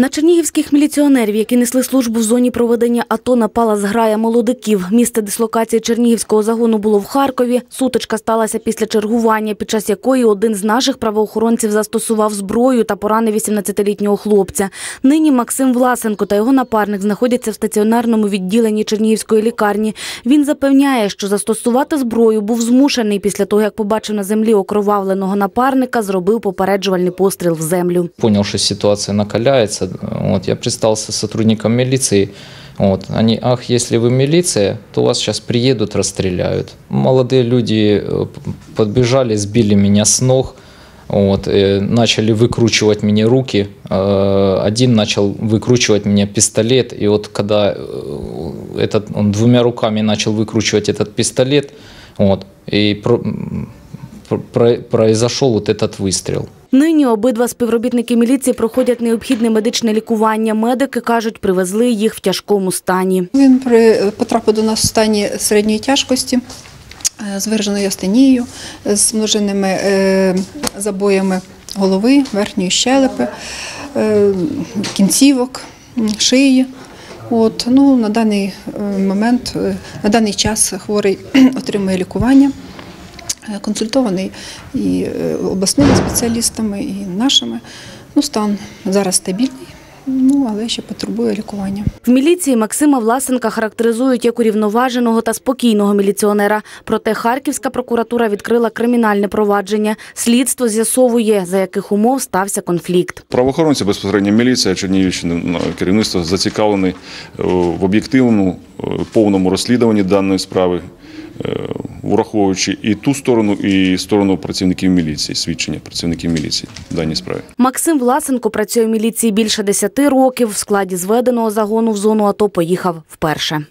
На чернігівських міліціонерів, які несли службу в зоні проведення АТО, напала зграя молодиків. Місце дислокації чернігівського загону було в Харкові. Сутичка сталася після чергування, під час якої один з наших правоохоронців застосував зброю та поранив 18-літнього хлопця. Нині Максим Власенко та його напарник знаходяться в стаціонарному відділенні Чернігівської лікарні. Він запевняє, що застосувати зброю був змушений після того, як побачив на землі окровавленого напарника, зробив попереджувальний постріл в землю. понял, что ситуация Вот, я представился сотрудникам милиции. Вот, они, ах, если вы милиция, то вас сейчас приедут, расстреляют. Молодые люди э, подбежали, сбили меня с ног, вот, э, начали выкручивать мне руки. Э, Один начал выкручивать мне пистолет, и вот когда этот, он двумя руками начал выкручивать этот пистолет, вот, и про- про- произошел вот этот выстрел. Нині обидва співробітники міліції проходять необхідне медичне лікування. Медики кажуть, привезли їх в тяжкому стані. Він потрапив до нас в стані середньої тяжкості е, з вираженою астенією, з множинними е, забоями голови, верхньої щелепи, е, кінцівок, шиї. От, ну, на даний момент, на даний час хворий отримує лікування, консультований і е, обласними спеціалістами, і нашими. Ну, стан зараз стабільний, ну, але ще потребує лікування. В міліції Максима Власенка характеризують як урівноваженого та спокійного міліціонера. Проте Харківська прокуратура відкрила кримінальне провадження. Слідство з'ясовує, за яких умов стався конфлікт. Правоохоронці безпосередньо міліція Чернігівщини ну, керівництво зацікавлені е, в об'єктивному е, повному розслідуванні даної справи, е, враховуючи і ту сторону, і сторону працівників міліції, свідчення працівників міліції в даній справі. Максим Власенко працює в міліції більше 10 років. В складі зведеного загону в зону АТО поїхав вперше.